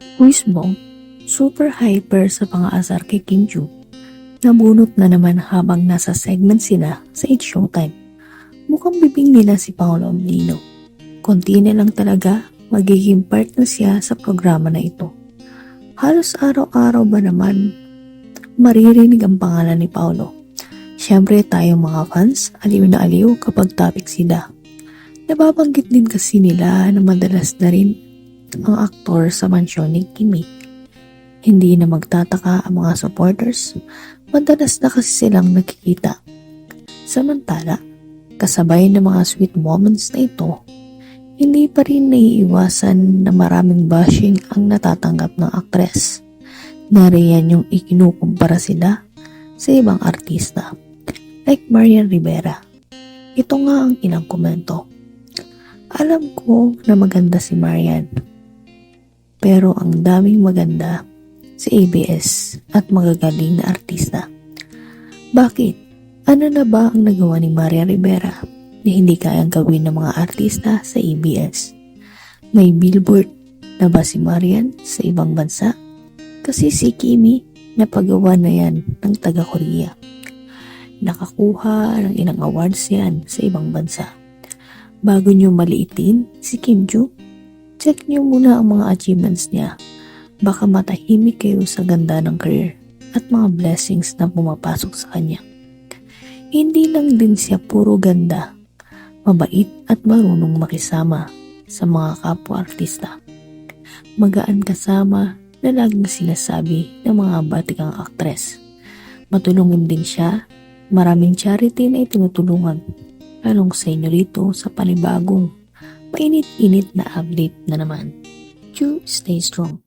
Mismo, super hyper sa pang-aasar kay Kim Joo. Nabunot na naman habang nasa segment sila sa It's Showtime. Mukhang bibing nila si Paolo Amlino. Konti na lang talaga magiging part na siya sa programa na ito. Halos araw-araw ba naman maririnig ang pangalan ni Paolo. Siyempre tayong mga fans, aliw na aliw kapag topic sila. Nababanggit din kasi nila na madalas na rin ang aktor sa mansyon ni Kimi. Hindi na magtataka ang mga supporters, madalas na kasi silang nakikita. Samantala, kasabay ng mga sweet moments na ito, hindi pa rin naiiwasan na maraming bashing ang natatanggap ng aktres. Nariyan yung ikinukumpara sila sa ibang artista, like Marian Rivera. Ito nga ang ilang komento. Alam ko na maganda si Marian, pero ang daming maganda sa ABS at magagaling na artista. Bakit? Ano na ba ang nagawa ni Maria Rivera na hindi kayang gawin ng mga artista sa ABS? May billboard na ba si Marian sa ibang bansa? Kasi si Kimi napagawa na yan ng taga-Korea. Nakakuha ng ilang awards yan sa ibang bansa. Bago nyo maliitin si Kim Joo, check nyo muna ang mga achievements niya. Baka matahimik kayo sa ganda ng career at mga blessings na pumapasok sa kanya. Hindi lang din siya puro ganda, mabait at marunong makisama sa mga kapwa-artista. Magaan kasama na laging sinasabi ng mga batikang aktres. Matulungin din siya, maraming charity na itinutulungan. Lalong sa inyo rito sa panibagong, mainit-init na update na naman. You stay strong.